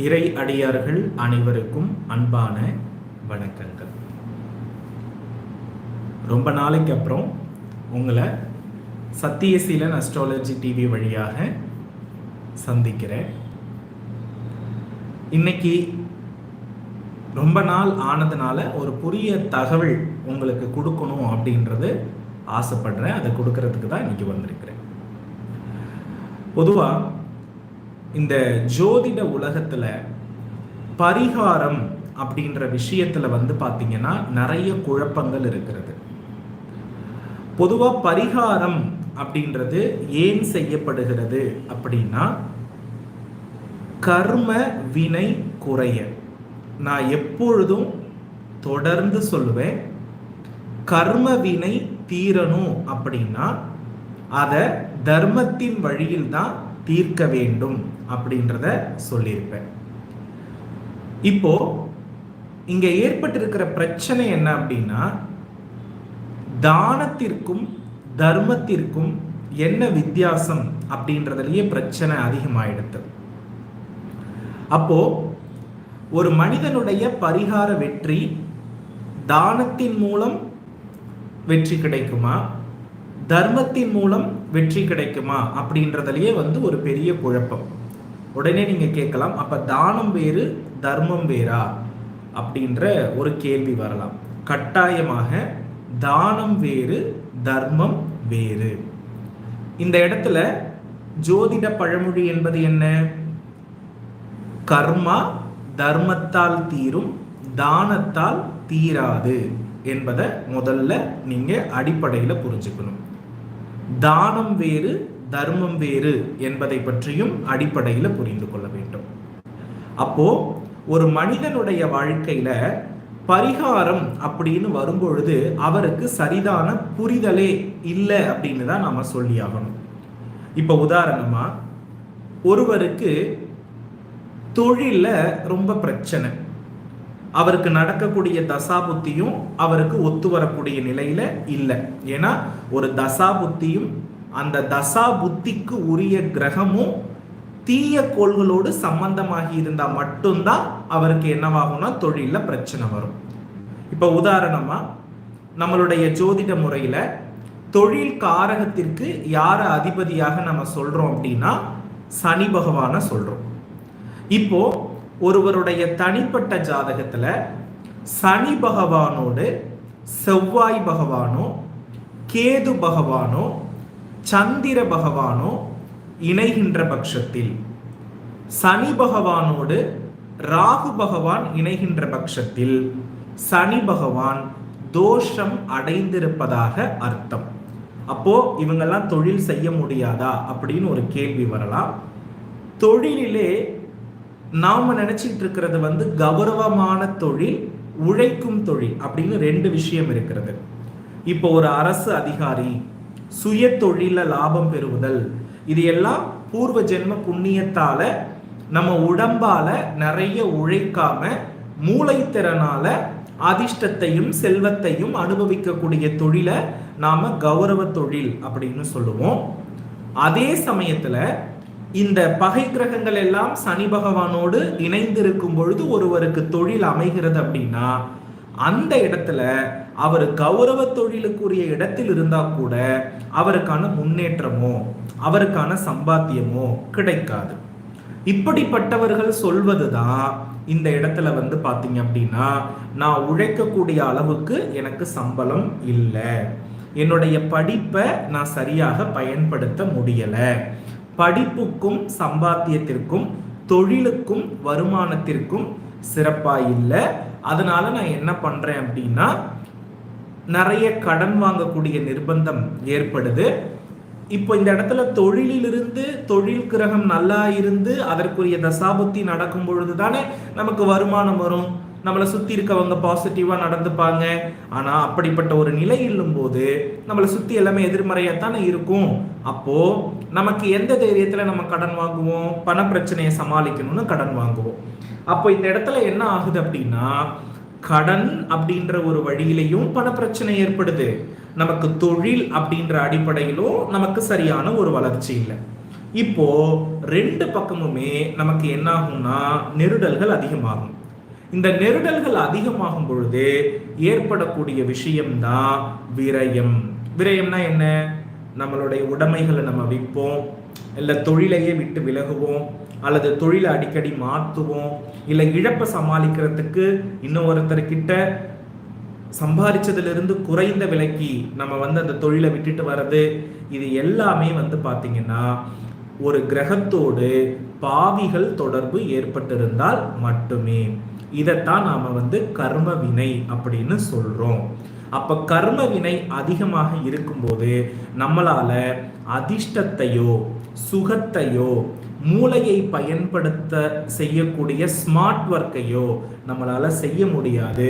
இறை அடியார்கள் அனைவருக்கும் அன்பான வணக்கங்கள். ரொம்ப நாளைக்கு அப்புறம் உங்களை சத்தியசீலன் அஸ்ட்ராலஜி டிவி வழியாக சந்திக்கிறேன். இன்னைக்கு ரொம்ப நாள் ஆனதுனால ஒரு புதிய தகவல் உங்களுக்கு கொடுக்கணும் அப்படின்றது ஆசைப்படுறேன். அதை கொடுக்கறதுக்கு தான் இன்னைக்கு வந்திருக்கிறேன். பொதுவாக இந்த ஜோதிட உலகத்தில் பரிகாரம் அப்படின்ற விஷயத்துல வந்து பார்த்தீங்கன்னா நிறைய குழப்பங்கள் இருக்கிறது. பொதுவாக பரிகாரம் அப்படின்றது ஏன் செய்யப்படுகிறது அப்படின்னா கர்ம வினை குறைய. நான் எப்பொழுதும் தொடர்ந்து சொல்லுவேன் கர்ம வினை தீரணும் அப்படின்னா அதை தர்மத்தின் வழியில் தான் தீர்க்க வேண்டும். அப்படின்றத சொல்லியிருப்பேன். இப்போ இங்க ஏற்பட்டிருக்கிற பிரச்சனை என்ன அப்படின்னா தானத்திற்கும் தர்மத்திற்கும் என்ன வித்தியாசம் அப்படின்றதுலயே பிரச்சனை அதிகமாயிடுது அப்போ ஒரு மனிதனுடைய பரிகார வெற்றி தானத்தின் மூலம் வெற்றி கிடைக்குமா? தர்மத்தின் மூலம் வெற்றி கிடைக்குமா? அப்படின்றதுலயே வந்து ஒரு பெரிய குழப்பம். உடனே நீங்க கேட்கலாம் அப்ப தானம் வேறு தர்மம் வேறா? அப்படின்ற ஒரு கேள்வி வரலாம். கட்டாயமாக தானம் வேறு தர்மம் வேறு. இந்த இடத்துல ஜோதிட பழமொழி என்பது என்ன? கர்மா தர்மத்தால் தீரும் தானத்தால் தீராது என்பதை முதல்ல நீங்க அடிப்படையில் புரிஞ்சுக்கணும். தானம் வேறு தர்மம் வேறு என்பதை பற்றியும் அடிப்படையில் புரிந்து கொள்ள வேண்டும். அப்போ ஒரு மனிதனுடைய வாழ்க்கையில பரிகாரம் அப்படின்னு வரும்பொழுது அவருக்கு சரிதான புரிதலே இல்லை அப்படின்னு தான் நாம சொல்லி ஆகணும். இப்போ உதாரணமா ஒருவருக்கு தொழில ரொம்ப பிரச்சனை. அவருக்கு நடக்கக்கூடிய தசாபுத்தியும் அவருக்கு ஒத்து வரக்கூடிய நிலையில இல்லை. ஏன்னா ஒரு தசாபுத்தியும் அந்த தசா புத்திக்கு உரிய கிரகமும் தீய கோள்களோடு சம்பந்தமாகி இருந்தா மட்டும்தான் அவருக்கு என்னவாகும்னா தொழில பிரச்சனை வரும். இப்ப உதாரணமா நம்மளுடைய ஜோதிட முறையில தொழில் காரகத்திற்கு யார அதிபதியாக நம்ம சொல்றோம் அப்படின்னா சனி பகவான சொல்றோம். இப்போ ஒருவருடைய தனிப்பட்ட ஜாதகத்துல சனி பகவானோடு செவ்வாய் பகவானோ கேது பகவானோ சந்திர பகவானோ இணைகின்ற பட்சத்தில் சனி பகவானோடு ராகு பகவான் இணைகின்ற பட்சத்தில் சனி பகவான் தோஷம் அடைந்திருப்பதாக அர்த்தம். அப்போ இவங்கெல்லாம் தொழில் செய்ய முடியாதா அப்படின்னு ஒரு கேள்வி வரலாம். தொழிலிலே நாம் நினச்சிட்டு இருக்கிறது வந்து கௌரவமான தொழில் உழைக்கும் தொழில் அப்படின்னு ரெண்டு விஷயம் இருக்கிறது. இப்போ ஒரு அரசு அதிகாரி சுய தொழில லாபம் பெறுவதல் இது எல்லாம் பூர்வ ஜென்ம புண்ணியத்தால நம்ம உடம்பால நிறைய உழைக்காம மூளைத்திறனால அதிர்ஷ்டத்தையும் செல்வத்தையும் அனுபவிக்கக்கூடிய தொழிலை நாம கௌரவ தொழில் அப்படின்னு சொல்லுவோம். அதே சமயத்துல இந்த பகை கிரகங்கள் எல்லாம் சனி பகவானோடு இணைந்திருக்கும் பொழுது ஒருவருக்கு தொழில் அமைகிறது அப்படின்னா அந்த இடத்துல அவர் கௌரவ தொழிலுக்குரிய இடத்தில் இருந்தா கூட அவருக்கான முன்னேற்றமோ அவருக்கான சம்பாத்தியமோ கிடைக்காது. இப்படிப்பட்டவர்கள் சொல்வதுதான் இந்த இடத்துல வந்து பார்த்தீங்க அப்படின்னா நான் உழைக்கக்கூடிய அளவுக்கு எனக்கு சம்பளம் இல்லை. என்னுடைய படிப்பை நான் சரியாக பயன்படுத்த முடியலை. படிப்புக்கும் சம்பாத்தியத்திற்கும் தொழிலுக்கும் வருமானத்திற்கும் சிறப்பாக இல்லை. அதனால நான் என்ன பண்றேன் அப்படின்னா நிறைய கடன் வாங்கக்கூடிய நிர்பந்தம் ஏற்படுது. இப்போ இந்த இடத்துல தொழிலிலிருந்து தொழில் கிரகம் நல்லா இருந்து அதற்குரிய தசாபுத்தி நடக்கும் பொழுது தானே நமக்கு வருமானம் வரும். நம்மளை சுற்றி இருக்கவங்க பாசிட்டிவாக நடந்துப்பாங்க. ஆனால் அப்படிப்பட்ட ஒரு நிலை போது நம்மளை சுற்றி எல்லாமே எதிர்மறையாக தானே இருக்கும். அப்போது நமக்கு எந்த தைரியத்தில் நம்ம கடன் வாங்குவோம்? பண பிரச்சனையை சமாளிக்கணும்னு கடன் வாங்குவோம். அப்போ இந்த இடத்துல என்ன ஆகுது அப்படின்னா கடன் அப்படின்ற ஒரு வழியிலையும் பண பிரச்சனை ஏற்படுது. நமக்கு தொழில் அப்படின்ற அடிப்படையிலும் நமக்கு சரியான ஒரு வளர்ச்சி இல்லை. இப்போ ரெண்டு பக்கமுமே நமக்கு என்ன ஆகும்னா நெருடல்கள் அதிகமாகும். இந்த நெருடல்கள் அதிகமாகும் பொழுது ஏற்படக்கூடிய விஷயம்தான் விரயம். விரயம்னா என்ன? நம்மளுடைய உடைமைகளை நம்ம விற்போம் இல்லை தொழிலையே விட்டு விலகுவோம் அல்லது தொழிலை அடிக்கடி மாற்றுவோம் இல்லை இழப்பை சமாளிக்கிறதுக்கு இன்னொருத்தர்கிட்ட சம்பாதிச்சதிலிருந்து குறைந்த விலைக்கு நம்ம வந்து அந்த தொழிலை விட்டுட்டு வர்றது இது எல்லாமே வந்து பார்த்திங்கன்னா ஒரு கிரகத்தோடு பாவிகள் தொடர்பு ஏற்பட்டிருந்தால் மட்டுமே. இதைத்தான் நாம் வந்து கர்ம வினை அப்படின்னு சொல்கிறோம் அப்போ கர்ம வினை அதிகமாக இருக்கும்போது நம்மளால் அதிர்ஷ்டத்தையோ சுகத்தையோ மூளையை பயன்படுத்த செய்யக்கூடிய ஸ்மார்ட் ஒர்க்கையோ நம்மளால் செய்ய முடியாது.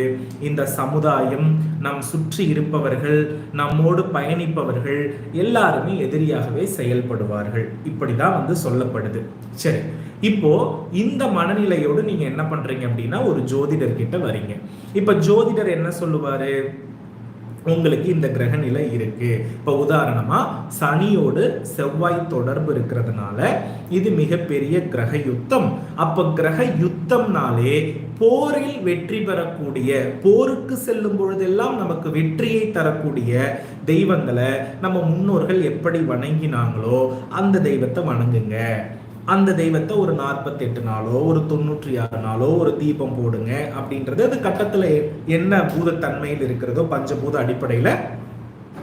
இந்த சமுதாயம் நம் சுற்றி இருப்பவர்கள் நம்மோடு பயணிப்பவர்கள் எல்லாருமே எதிரியாகவே செயல்படுவார்கள். இப்படி தான் வந்து சொல்லப்படுது. சரி இப்போ இந்த மனநிலையோடு நீங்க என்ன பண்றீங்க அப்படின்னா ஒரு ஜோதிடர்கிட்ட வரீங்க. இப்ப ஜோதிடர் என்ன சொல்லுவாரு? உங்களுக்கு இந்த கிரக நிலை இருக்கு. இப்போ உதாரணமா சனியோடு செவ்வாய் தொடர்பு இருக்கிறதுனால இது மிகப்பெரிய கிரக யுத்தம். அப்ப கிரக யுத்தம்னாலே போரில் வெற்றி பெறக்கூடிய போருக்கு செல்லும் பொழுதெல்லாம் நமக்கு வெற்றியை தரக்கூடிய தெய்வங்களை நம்ம முன்னோர்கள் எப்படி வணங்கினாங்களோ அந்த தெய்வத்தை வணங்குங்க. அந்த தெய்வத்தை ஒரு நாற்பத்தெட்டு நாளோ ஒரு தொண்ணூற்றி ஆறு நாளோ ஒரு தீபம் போடுங்க அப்படின்றது அது கட்டத்தில் என்ன பூதத்தன்மையில் இருக்கிறதோ பஞ்சபூத அடிப்படையில்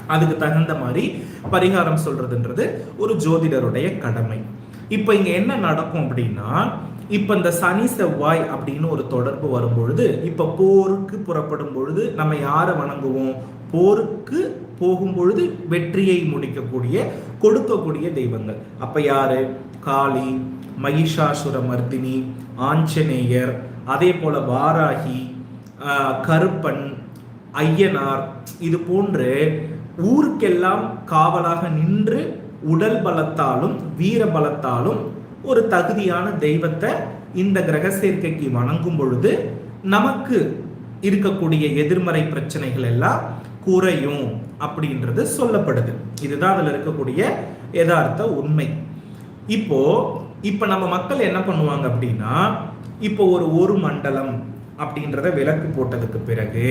அதுக்கு தகுந்த மாதிரி பரிகாரம் சொல்றதுன்றது ஒரு ஜோதிடருடைய கடமை. இப்போ இங்கே என்ன நடக்கும் அப்படின்னா இப்போ இந்த சனி செவ்வாய் அப்படின்னு ஒரு தொடர்பு வரும்பொழுது இப்போ போருக்கு புறப்படும் பொழுது நம்ம யாரை வணங்குவோம்? போருக்கு போகும் பொழுது வெற்றியை முடிக்கக்கூடிய கொடுக்கக்கூடிய தெய்வங்கள். அப்ப யாரு? காளி மகிஷாசுரமர்தினி ஆஞ்சநேயர் அதே போல வாராகி கருப்பன் ஐயனார் இது போன்று ஊருக்கெல்லாம் காவலாக நின்று உடல் பலத்தாலும் வீர பலத்தாலும் ஒரு தகுதியான தெய்வத்தை இந்த கிரக சேர்க்கைக்கு வணங்கும் பொழுது நமக்கு இருக்கக்கூடிய எதிர்மறை பிரச்சனைகள் எல்லாம் குறையும். அப்படின்றது சொல்லப்படுது. இதுதான் அதில் இருக்கக்கூடிய யதார்த்த உண்மை. இப்போ இப்போ நம்ம மக்கள் என்ன பண்ணுவாங்க அப்படின்னா இப்போ ஒரு ஒரு மண்டலம் அப்படின்றத விளக்கு போட்டதுக்கு பிறகு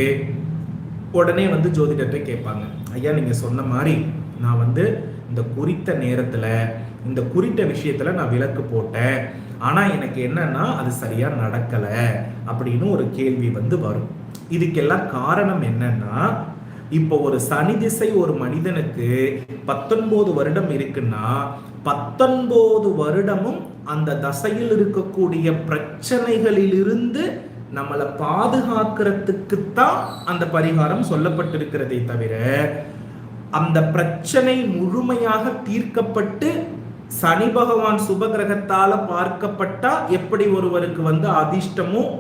உடனே வந்து ஜோதிடத்தை கேட்பாங்க ஐயா நீங்கள் சொன்ன மாதிரி நான் வந்து இந்த குறித்த நேரத்தில் இந்த குறித்த விஷயத்தில் நான் விளக்கு போட்டேன். ஆனால் எனக்கு என்னன்னா அது சரியாக நடக்கலை. அப்படின்னு ஒரு கேள்வி வந்து வரும். இதுக்கெல்லாம் காரணம் என்னன்னா இப்போ ஒரு சனி திசை ஒரு மனிதனுக்கு பத்தொன்பது வருடம் இருக்குன்னா பத்தொன்பது வருடமும் அந்த தசையில் இருக்கக்கூடிய பிரச்சனைகளிலிருந்து நம்மளை பாதுகாக்கிறதுக்கு தான் அந்த பரிகாரம் சொல்லப்பட்டிருக்கிறதே தவிர அந்த பிரச்சனை முழுமையாக தீர்க்கப்பட்டு சனி பகவான் சுபகிரகத்தால பார்க்கப்பட்டா எப்படி ஒருவருக்கு வந்து அதிர்ஷ்டமும்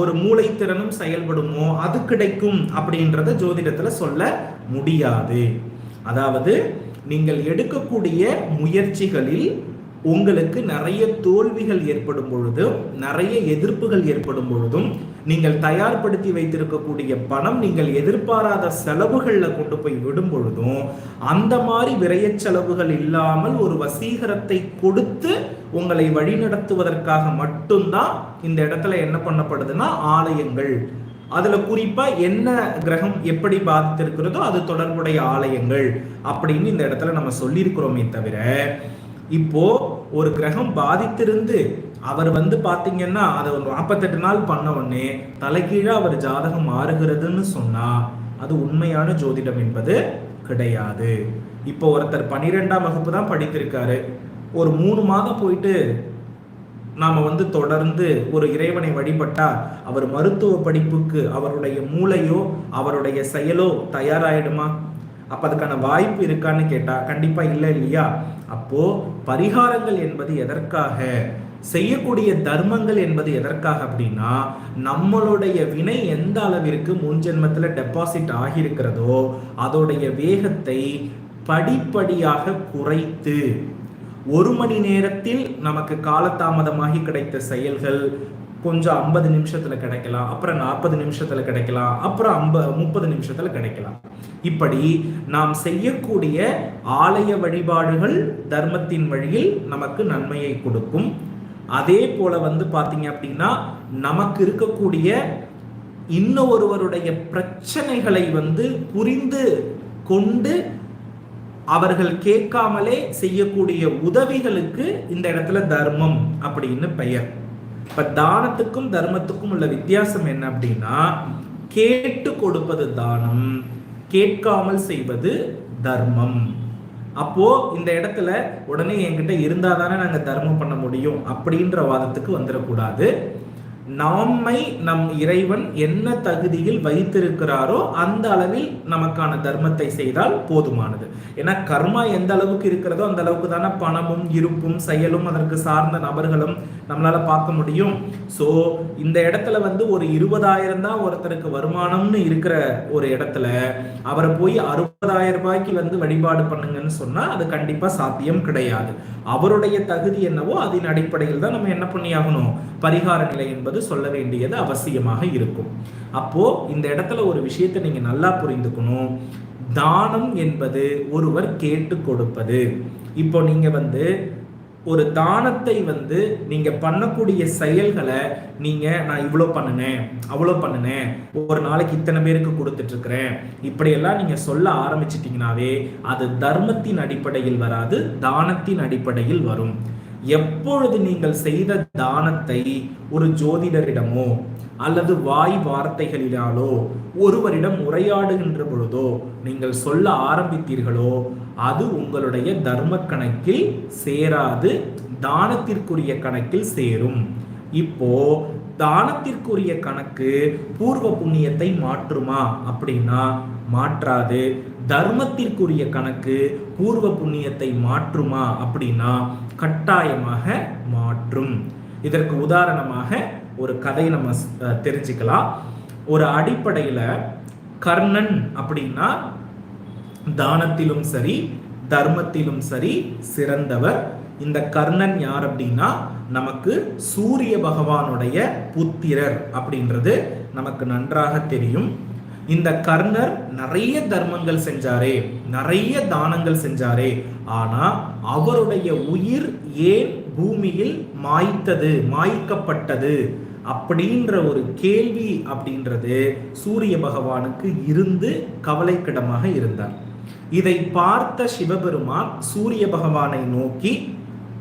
ஒரு மூளைத்திறனும் செயல்படுமோ? அது கிடைக்கும் அப்படின்றத ஜோதிடத்தில் சொல்ல முடியாது. அதாவது நீங்கள் எடுக்கக்கூடிய முயற்சிகளில் உங்களுக்கு நிறைய தோல்விகள் ஏற்படும் பொழுதும் நிறைய எதிர்ப்புகள் ஏற்படும் பொழுதும் நீங்கள் தயார்படுத்தி வைத்திருக்கக்கூடிய பணம் நீங்கள் எதிர்பாராத செலவுகளில் கொண்டு போய் விடும் பொழுதும் அந்த மாதிரி விரைய செலவுகள் இல்லாமல் ஒரு வசீகரத்தை கொடுத்து உங்களை வழிநடத்துவதற்காக மட்டும்தான் இந்த இடத்துல என்ன பண்ணப்படுதுன்னா ஆலயங்கள். அதுல குறிப்பா என்ன கிரகம் எப்படி பாதித்திருக்கிறதோ அது தொடர்புடைய ஆலயங்கள் அப்படின்னு இந்த இடத்துல நம்ம சொல்லியிருக்கிறோமே தவிர இப்போ ஒரு கிரகம் பாதித்திருந்து அவர் வந்து பாத்தீங்கன்னா அதை ஒரு நாற்பத்தெட்டு நாள் பண்ண உடனே தலைகீழா அவர் ஜாதகம் மாறுகிறதுன்னு சொன்னா அது உண்மையான ஜோதிடம் என்பது கிடையாது. இப்போ ஒருத்தர் பன்னிரெண்டாம் வகுப்பு தான் படித்திருக்காரு. ஒரு மூணு மாதம் போயிட்டு நாம் வந்து தொடர்ந்து ஒரு இறைவனை வழிபட்டால் அவர் மருத்துவ படிப்புக்கு அவருடைய மூளையோ அவருடைய செயலோ தயாராகிடுமா அப்போ அதுக்கான வாய்ப்பு இருக்கான்னு கேட்டால் கண்டிப்பாக இல்லை இல்லையா? அப்போது பரிகாரங்கள் என்பது எதற்காக? செய்யக்கூடிய தர்மங்கள் என்பது எதற்காக அப்படின்னா நம்மளுடைய வினை எந்த அளவிற்கு முன் ஜென்மத்தில் டெபாசிட் ஆகியிருக்கிறதோ அதோடைய வேகத்தை படிப்படியாக குறைத்து ஒரு மணி நேரத்தில் நமக்கு காலதாமதமாகி கிடைத்த செயல்கள் கொஞ்சம் ஐம்பது நிமிஷத்துல கிடைக்கலாம் அப்புறம் நாற்பது நிமிஷத்துல கிடைக்கலாம் அப்புறம் ஐம்ப முப்பது நிமிஷத்துல கிடைக்கலாம். இப்படி நாம் செய்யக்கூடிய ஆலய வழிபாடுகள் தர்மத்தின் வழியில் நமக்கு நன்மையை கொடுக்கும். அதே போல வந்து பார்த்தீங்க அப்படின்னா நமக்கு இருக்கக்கூடிய இன்னொருவருடைய பிரச்சனைகளை வந்து புரிந்து கொண்டு அவர்கள் கேட்காமலே செய்யக்கூடிய உதவிகளுக்கு இந்த இடத்துல தர்மம் அப்படின்னு பெயர். இப்ப தானத்துக்கும் தர்மத்துக்கும் உள்ள வித்தியாசம் என்ன அப்படின்னா கேட்டு கொடுப்பது தானம் கேட்காமல் செய்வது தர்மம். அப்போ இந்த இடத்துல உடனே என்கிட்ட இருந்தா தானே நாங்க தர்மம் பண்ண முடியும் அப்படின்ற வாதத்துக்கு வந்துடக்கூடாது. நம்மை நம் இறைவன் என்ன தகுதியில் வைத்திருக்கிறாரோ அந்த அளவில் நமக்கான தர்மத்தை செய்தால் போதுமானது. ஏன்னா கர்மா எந்த அளவுக்கு இருக்கிறதோ அந்த அளவுக்கு தானே பணமும் இருப்பும் செயலும் அதற்கு சார்ந்த நபர்களும் நம்மளால் பார்க்க முடியும். ஸோ இந்த இடத்துல வந்து ஒரு இருபதாயிரம் தான் ஒருத்தருக்கு வருமானம்னு இருக்கிற ஒரு இடத்துல அவரை போய் அறுபதாயிரம் ரூபாய்க்கு வந்து வழிபாடு பண்ணுங்கன்னு சொன்னால் அது கண்டிப்பாக சாத்தியம் கிடையாது. அவருடைய தகுதி என்னவோ அதன் அடிப்படையில் தான் நம்ம என்ன பண்ணியாகணும்? பரிகார நிலை என்பது சொல்ல வேண்டியது அவசியமாக இருக்கும். அப்போ இந்த இடத்துல ஒரு விஷயத்தை நீங்கள் நல்லா புரிந்துக்கணும். தானம் என்பது ஒருவர் கேட்டு கொடுப்பது. இப்போ நீங்கள் வந்து ஒரு தானத்தை வந்து நீங்க பண்ணக்கூடிய செயல்களை நீங்க நான் இவ்வளோ பண்ணினேன் அவ்வளோ பண்ணினேன் ஒரு நாளைக்கு இத்தனை பேருக்கு கொடுத்துட்டு இருக்கிறேன் இப்படியெல்லாம் நீங்க சொல்ல ஆரம்பிச்சிட்டிங்கனாவே அது தர்மத்தின் அடிப்படையில் வராது தானத்தின் அடிப்படையில் வரும். எப்பொழுது நீங்கள் செய்த தானத்தை ஒரு ஜோதிடரிடமோ அல்லது வாய் வார்த்தைகளிலாலோ ஒருவரிடம் உரையாடுகின்ற பொழுதோ நீங்கள் சொல்ல ஆரம்பித்தீர்களோ அது உங்களுடைய தர்ம கணக்கில் சேராது தானத்திற்குரிய கணக்கில் சேரும். இப்போ தானத்திற்குரிய கணக்கு பூர்வ புண்ணியத்தை மாற்றுமா அப்படின்னா மாற்றாது. தர்மத்திற்குரிய கணக்கு பூர்வ புண்ணியத்தை மாற்றுமா அப்படின்னா கட்டாயமாக மாற்றும். இதற்கு உதாரணமாக ஒரு கதையை நம்ம தெரிஞ்சுக்கலாம். ஒரு அடிப்படையில் கர்ணன் அப்படின்னா தானத்திலும் சரி தர்மத்திலும் சரி சிறந்தவர். இந்த கர்ணன் யார் அப்படின்னா நமக்கு சூரிய பகவானுடைய புத்திரர் அப்படின்றது நமக்கு நன்றாக தெரியும். இந்த கர்ணர் நிறைய தர்மங்கள் செஞ்சாரே நிறைய தானங்கள் செஞ்சாரே. ஆனா அவருடைய உயிர் ஏன் பூமியில் மாய்த்தது மாய்க்கப்பட்டது? அப்படின்ற ஒரு கேள்வி அப்படின்றது சூரிய பகவானுக்கு இருந்து கவலைக்கிடமாக இருந்தார். இதை பார்த்த சிவபெருமான் சூரிய பகவானை நோக்கி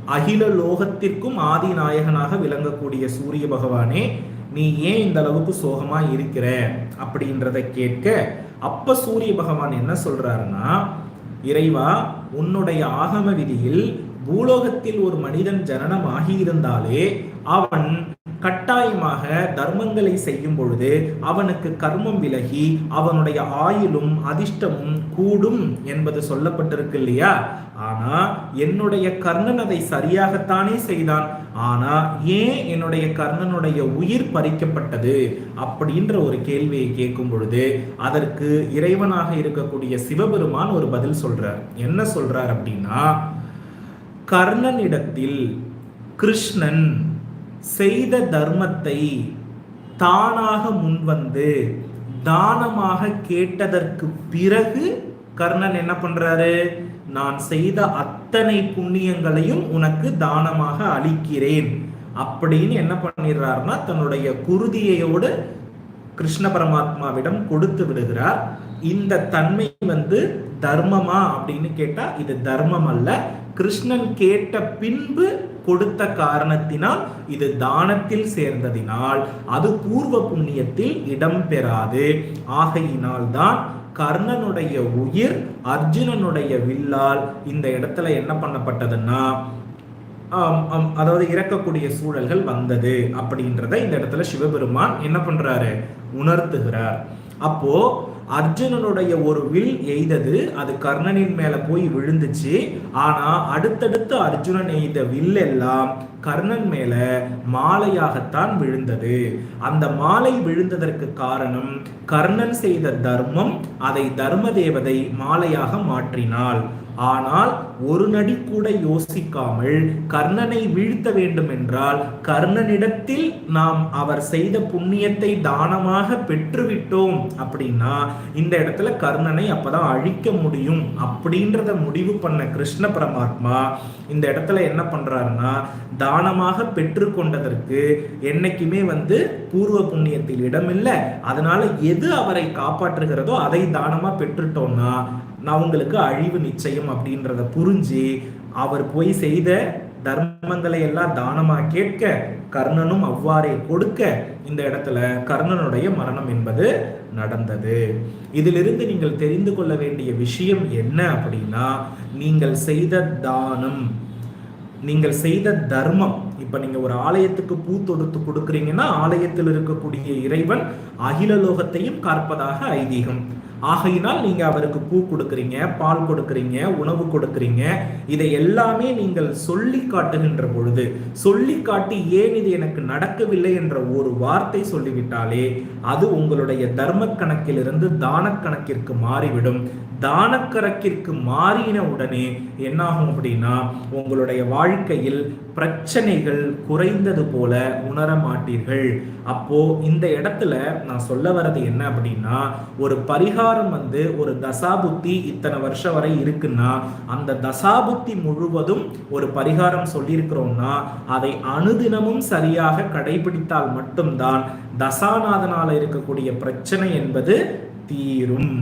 அகில லோகத்திற்கும் ஆதி நாயகனாக விளங்கக்கூடிய சூரிய பகவானே நீ ஏன் இந்த அளவுக்கு சோகமா இருக்கிற? அப்படின்றத கேட்க அப்ப சூரிய பகவான் என்ன சொல்றாருன்னா இறைவா உன்னுடைய ஆகம விதியில் பூலோகத்தில் ஒரு மனிதன் ஜனனம் ஆகியிருந்தாலே அவன் கட்டாயமாக தர்மங்களை செய்யும் பொழுது அவனுக்கு கர்மம் விலகி அவனுடைய ஆயுளும் அதிர்ஷ்டமும் கூடும் என்பது சொல்லப்பட்டிருக்கு இல்லையா? ஆனா என்னுடைய கர்ணன் அதை சரியாகத்தானே செய்தான். ஆனா ஏன் என்னுடைய கர்ணனுடைய உயிர் பறிக்கப்பட்டது? அப்படின்ற ஒரு கேள்வியை கேட்கும் பொழுது அதற்கு இறைவனாக இருக்கக்கூடிய சிவபெருமான் ஒரு பதில் சொல்றார். என்ன சொல்றார் அப்படின்னா கர்ணனிடத்தில் கிருஷ்ணன் செய்த தர்மத்தை தானாக முன்வந்து தானமாக கேட்டதற்கு பிறகு கர்ணன் என்ன பண்றாரு? நான் செய்த அத்தனை புண்ணியங்களையும் உனக்கு தானமாக அளிக்கிறேன். அப்படின்னு என்ன பண்ணிடுறாருன்னா தன்னுடைய குருதியோடு கிருஷ்ண பரமாத்மாவிடம் கொடுத்து விடுகிறார். இந்த தன்மை வந்து தர்மமா அப்படின்னு கேட்டா இது தர்மம் அல்ல. கிருஷ்ணன் கேட்ட பின்பு கொடுத்த காரணத்தினால் இது தானத்தில் சேர்ந்ததினால் அது பூர்வ புண்ணியத்தில் இடம் பெறாது ஆகையினால் தான் கர்ணனுடைய உயிர் அர்ஜுனனுடைய வில்லால் இந்த இடத்துல என்ன பண்ணப்பட்டதுன்னா அதாவது இறக்கக்கூடிய சூழல்கள் வந்தது அப்படின்றத இந்த இடத்துல சிவபெருமான் என்ன பண்றாரு? உணர்த்துகிறார். அப்போ அர்ஜுனனுடைய ஒரு வில் எய்தது அது கர்ணனின் மேல போய் விழுந்துச்சு. ஆனா அடுத்தடுத்து அர்ஜுனன் எய்த வில் எல்லாம் கர்ணன் மேல மாலையாகத்தான் விழுந்தது. அந்த மாலை விழுந்ததற்கு காரணம் கர்ணன் செய்த தர்மம் அதை தர்ம தேவதை மாலையாக மாற்றினாள். ஆனால் ஒரு நடி கூட யோசிக்காமல் கர்ணனை வீழ்த்த வேண்டும் என்றால் கர்ணனிடத்தில் நாம் அவர் செய்த புண்ணியத்தை தானமாக பெற்றுவிட்டோம் அப்படின்னா இந்த இடத்துல கர்ணனை அப்பதான் அழிக்க முடியும் அப்படின்றத முடிவு பண்ண கிருஷ்ண பரமாத்மா இந்த இடத்துல என்ன பண்றாருன்னா தானமாக பெற்றுக்கொண்டதற்கு என்னைக்குமே வந்து பூர்வ புண்ணியத்தில் இடமில்லை. அதனால எது அவரை காப்பாற்றுகிறதோ அதை தானமா பெற்றுட்டோம்னா நான் உங்களுக்கு அழிவு நிச்சயம் அப்படின்றத புரிஞ்சு அவர் போய் செய்த தர்மங்களை எல்லாம் தானமா கேட்க கர்ணனும் அவ்வாறே கொடுக்க இந்த இடத்துல கர்ணனுடைய மரணம் என்பது நடந்தது. இதிலிருந்து நீங்கள் தெரிந்து கொள்ள வேண்டிய விஷயம் என்ன அப்படின்னா நீங்கள் செய்த தானம் நீங்கள் செய்த தர்மம். இப்ப நீங்க ஒரு ஆலயத்துக்கு பூ தொடுத்து கொடுக்குறீங்கன்னா ஆலயத்தில் இருக்கக்கூடிய இறைவன் அகில லோகத்தையும் காப்பதாக ஐதீகம். ஆகையினால் நீங்க அவருக்கு பூ கொடுக்குறீங்க பால் கொடுக்குறீங்க உணவு கொடுக்குறீங்க. இதை எல்லாமே நீங்கள் சொல்லி காட்டுகின்ற பொழுது சொல்லி காட்டி ஏன் இது எனக்கு நடக்கவில்லை என்ற ஒரு வார்த்தை சொல்லிவிட்டாலே அது உங்களுடைய தர்ம கணக்கிலிருந்து தான கணக்கிற்கு மாறிவிடும். தானக்கணக்கிற்கு மாறின உடனே என்னாகும் அப்படின்னா உங்களுடைய வாழ்க்கையில் பிரச்சனைகள் குறைந்தது போல உணர மாட்டீர்கள். அப்போ இந்த இடத்துல நான் சொல்ல வர்றது என்ன அப்படின்னா ஒரு பரிகாரம் வந்து ஒரு தசாபுத்தி இத்தனை வருஷம் வரை இருக்குன்னா அந்த தசாபுத்தி முழுவதும் ஒரு பரிகாரம் சொல்லியிருக்கிறோம்னா அதை அனுதினமும் சரியாக கடைபிடித்தால் மட்டும்தான் தசாநாதனால இருக்கக்கூடிய பிரச்சனை என்பது தீரும்.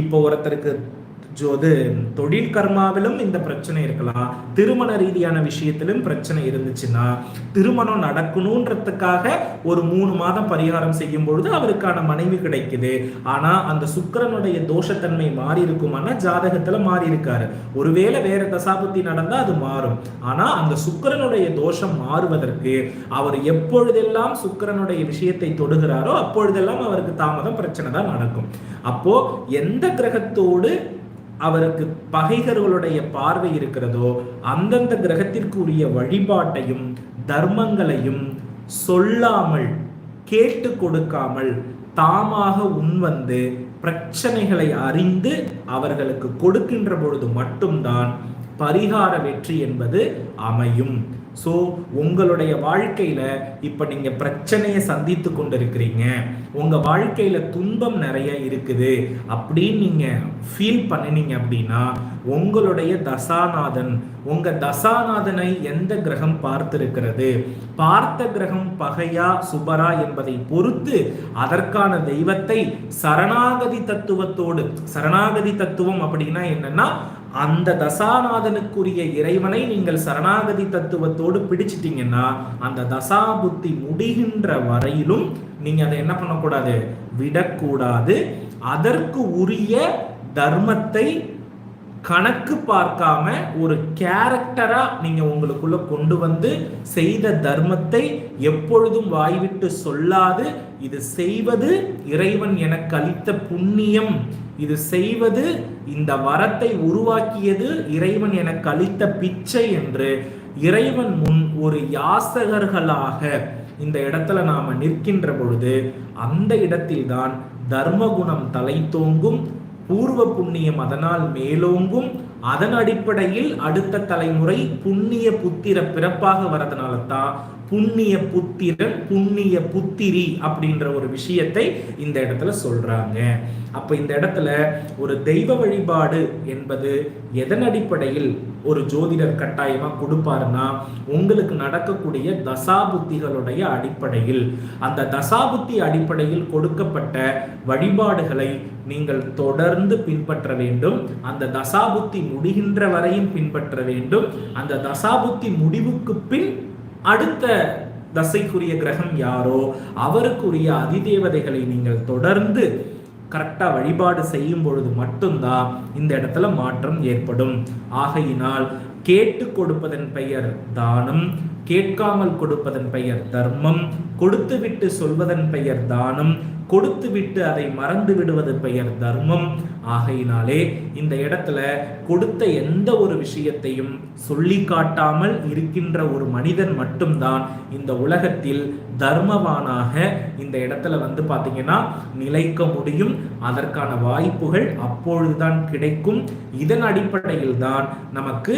இப்போ ஒருத்தருக்கு ஜோது தொழில் கர்மாவிலும் இந்த பிரச்சனை இருக்கலாம். திருமண ரீதியான விஷயத்திலும் பிரச்சனை இருந்துச்சுன்னா திருமணம் நடக்கணுன்றதுக்காக ஒரு மூணு மாதம் பரிகாரம் செய்யும் பொழுது அவருக்கான மனைவி கிடைக்குது. ஆனா அந்த சுக்கரனுடைய தோஷத்தன்மை மாறி இருக்குமானா ஜாதகத்துல மாறி இருக்காரு. ஒருவேளை வேற தசாபத்தி நடந்தா அது மாறும். ஆனா அந்த சுக்கரனுடைய தோஷம் மாறுவதற்கு அவர் எப்பொழுதெல்லாம் சுக்கரனுடைய விஷயத்தை தொடுகிறாரோ அப்பொழுதெல்லாம் அவருக்கு தாமதம் பிரச்சனை தான் நடக்கும். அப்போ எந்த கிரகத்தோடு அவருக்கு பகைகர்களுடைய பார்வை இருக்கிறதோ அந்தந்த கிரகத்திற்குரிய வழிபாட்டையும் தர்மங்களையும் சொல்லாமல் கேட்டு கொடுக்காமல் தாமாக உன்வந்து பிரச்சனைகளை அறிந்து அவர்களுக்கு கொடுக்கின்ற பொழுது மட்டும்தான் பரிகார வெற்றி என்பது அமையும். ஸோ உங்களுடைய வாழ்க்கையில் இப்போ நீங்கள் பிரச்சனையை சந்தித்து கொண்டிருக்கிறீங்க. உங்கள் வாழ்க்கையில் துன்பம் நிறைய இருக்குது. அப்படின்னு நீங்கள் ஃபீல் பண்ணினீங்க அப்படின்னா உங்களுடைய தசாநாதன் உங்கள் தசாநாதனை எந்த கிரகம் பார்த்திருக்கிறது? பார்த்த கிரகம் பகையா சுபரா என்பதை பொறுத்து அதற்கான தெய்வத்தை சரணாகதி தத்துவத்தோடு சரணாகதி தத்துவம் அப்படின்னா என்னன்னா அந்த தசாநாதனுக்குரிய இறைவனை நீங்கள் சரணாகதி தத்துவத்தோடு பிடிச்சிட்டீங்கன்னா அந்த தசா புத்தி முடிகின்ற வரையிலும் நீங்க அதை என்ன பண்ணக்கூடாது? விடக்கூடாது. அதற்கு உரிய தர்மத்தை கணக்கு பார்க்காம ஒரு கேரக்டரா நீங்க உங்களுக்குள்ள கொண்டு வந்து செய்த தர்மத்தை எப்பொழுதும் வாய்விட்டு சொல்லாது. இது செய்வது இறைவன் எனக்கு அளித்த புண்ணியம். இது செய்வது இந்த வரத்தை உருவாக்கியது இறைவன் எனக்கு அளித்த பிச்சை என்று. இறைவன் முன் ஒரு யாசகர்களாக இந்த இடத்துல நாம நிற்கின்ற பொழுது அந்த இடத்தில்தான் தர்மகுணம் தலை தோங்கும். பூர்வ புண்ணியம் அதனால் மேலோங்கும். அதன் அடிப்படையில் அடுத்த தலைமுறை புண்ணிய புத்திர பிறப்பாக வரதுனால தான் புண்ணிய புத்திரன் புண்ணிய புத்திரி அப்படின்ற ஒரு விஷயத்தை இந்த இடத்துல சொல்றாங்க. அப்ப இந்த இடத்துல ஒரு தெய்வ வழிபாடு என்பது எதன் அடிப்படையில் ஒரு ஜோதிடர் கட்டாயமா கொடுப்பாருன்னா உங்களுக்கு நடக்கக்கூடிய தசாபுத்திகளுடைய அடிப்படையில். அந்த தசாபுத்தி அடிப்படையில் கொடுக்கப்பட்ட வழிபாடுகளை நீங்கள் தொடர்ந்து பின்பற்ற வேண்டும். அந்த தசாபுத்தி முடிகின்ற வரையும் பின்பற்ற வேண்டும். அந்த தசாபுத்தி முடிவுக்கு பின் அடுத்த தசைக்குரிய கிரகம் யாரோ அவருக்குரிய அதிதேவதைகளை நீங்கள் தொடர்ந்து கரெக்டாக வழிபாடு செய்யும் பொழுது மட்டும்தான் இந்த இடத்துல மாற்றம் ஏற்படும். ஆகையினால் கேட்டு கொடுப்பதன் பெயர் தானம் கேட்காமல் கொடுப்பதன் பெயர் தர்மம் கொடுத்துவிட்டு சொல்வதன் பெயர் தானம் கொடுத்து விட்டு அதை மறந்து விடுவது பெயர் தர்மம். ஆகையினாலே இந்த இடத்துல கொடுத்த எந்த ஒரு விஷயத்தையும் சொல்லி காட்டாமல் இருக்கின்ற ஒரு மனிதன் மட்டும்தான் இந்த உலகத்தில் தர்மவானாக இந்த இடத்துல வந்து பார்த்தீங்கன்னா நிலைக்க முடியும். அதற்கான வாய்ப்புகள் அப்பொழுதுதான் கிடைக்கும். இதன் அடிப்படையில் தான் நமக்கு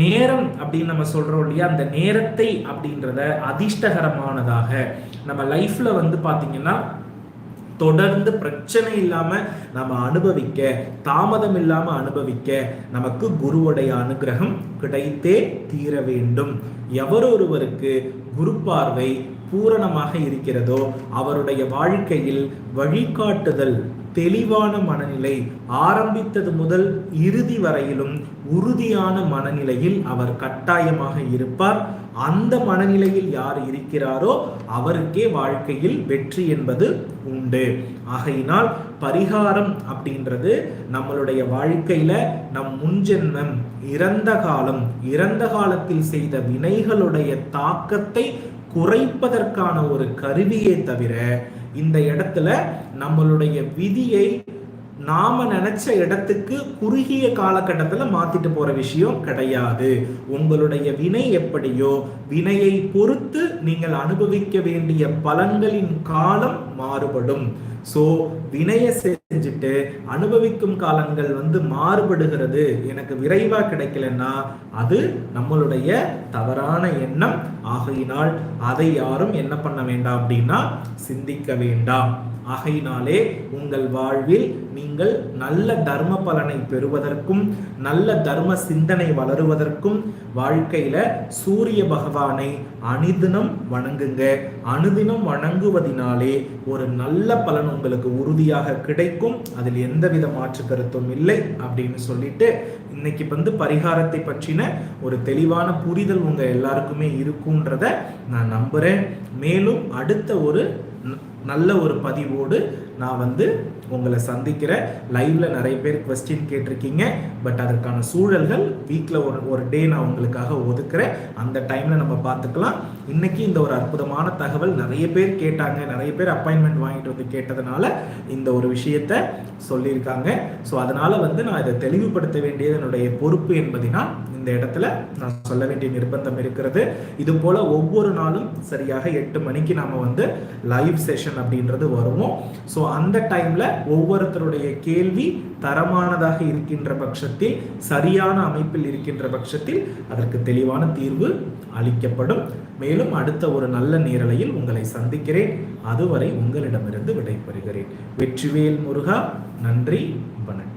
நேரம் அப்படின்னு நம்ம சொல்றோம் இல்லையா? அந்த நேரத்தை அப்படின்றத அதிர்ஷ்டகரமானதாக நம்ம லைஃப்ல வந்து பாத்தீங்கன்னா தொடர்ந்து பிரச்சனை இல்லாம நம்ம அனுபவிக்க தாமதம் இல்லாம அனுபவிக்க நமக்கு குருவுடைய அனுகிரகம் கிடைத்தே தீர வேண்டும். எவரொருவருக்கு குரு பார்வை பூரணமாக இருக்கிறதோ அவருடைய வாழ்க்கையில் வழிகாட்டுதல் தெளிவான மனநிலை ஆரம்பித்தது முதல் இறுதி வரையிலும் உறுதியான மனநிலையில் அவர் கட்டாயமாக இருப்பார். அந்த மனநிலையில் யார் இருக்கிறாரோ அவருக்கே வாழ்க்கையில் வெற்றி என்பது உண்டு. ஆகையினால் பரிகாரம் அப்படின்றது நம்மளுடைய வாழ்க்கையில நம் முன்ஜென்மம் இறந்த காலம் இறந்த காலத்தில் செய்த வினைகளுடைய தாக்கத்தை குறைப்பதற்கான ஒரு கருவியே தவிர இந்த இடத்துல நம்மளுடைய விதியை நாம நினைச்ச இடத்துக்கு குறுகிய காலகட்டத்தில் மாத்திட்டு போற விஷயம் கிடையாது. உங்களுடைய வினை எப்படியோ வினையை பொறுத்து நீங்கள் அனுபவிக்க வேண்டிய பலன்களின் காலம் மாறுபடும். ஸோ வினையை செஞ்சுட்டு அனுபவிக்கும் காலங்கள் வந்து மாறுபடுகிறது. எனக்கு விரைவா கிடைக்கலன்னா அது நம்மளுடைய தவறான எண்ணம். ஆகையினால் அதை யாரும் என்ன பண்ண வேண்டாம் அப்படின்னா சிந்திக்க வேண்டாம். ஆகையினாலே உங்கள் வாழ்வில் நீங்கள் நல்ல தர்ம பலனை பெறுவதற்கும் நல்ல தர்ம சிந்தனை வளருவதற்கும் வாழ்க்கையில சூரிய பகவானை அனுதினம் வணங்குங்க. அனுதினம் வணங்குவதினாலே ஒரு நல்ல பலன் உங்களுக்கு உறுதியாக கிடைக்கும். அதில் எந்தவித மாற்று கருத்தும் இல்லை அப்படின்னு சொல்லிட்டு இன்னைக்கு வந்து பரிகாரத்தை பற்றின ஒரு தெளிவான புரிதல் உங்க எல்லாருக்குமே இருக்கும்ன்றத நான் நம்புறேன். மேலும் அடுத்த ஒரு நல்ல ஒரு பதிவோடு நான் வந்து உங்களை சந்திக்கிறேன் லைவ்ல நிறைய பேர் கொஸ்டின் கேட்டிருக்கீங்க. பட் அதற்கான சூழல்கள் வீக்கில் ஒரு ஒரு டே நான் உங்களுக்காக ஒதுக்குறேன். அந்த டைம்ல நம்ம பார்த்துக்கலாம். இன்னைக்கு இந்த ஒரு அற்புதமான தகவல் நிறைய பேர் கேட்டாங்க. நிறைய பேர் அப்பாயின்மெண்ட் வாங்கிட்டு வந்து கேட்டதுனால இந்த ஒரு விஷயத்த சொல்லியிருக்காங்க. ஸோ அதனால வந்து நான் இதை தெளிவுபடுத்த வேண்டியது என்னுடைய பொறுப்பு என்பதினால் இந்த இடத்துல நான் சொல்ல வேண்டிய நிர்பந்தம் இருக்கிறது. இது போல ஒவ்வொரு நாளும் சரியாக எட்டு மணிக்கு நாம வந்து லைவ் செஷன் அப்படின்றது வருவோம். ஸோ அந்த டைம்ல ஒவ்வொருத்தருடைய கேள்வி தரமானதாக இருக்கின்ற பட்சத்தில் சரியான அமைப்பில் இருக்கின்ற பட்சத்தில் அதற்கு தெளிவான தீர்வு அளிக்கப்படும். மேலும் அடுத்த ஒரு நல்ல நேரலையில் உங்களை சந்திக்கிறேன். அதுவரை உங்களிடமிருந்து விடைபெறுகிறேன். வெற்றிவேல் முருகா நன்றி வணக்கம்.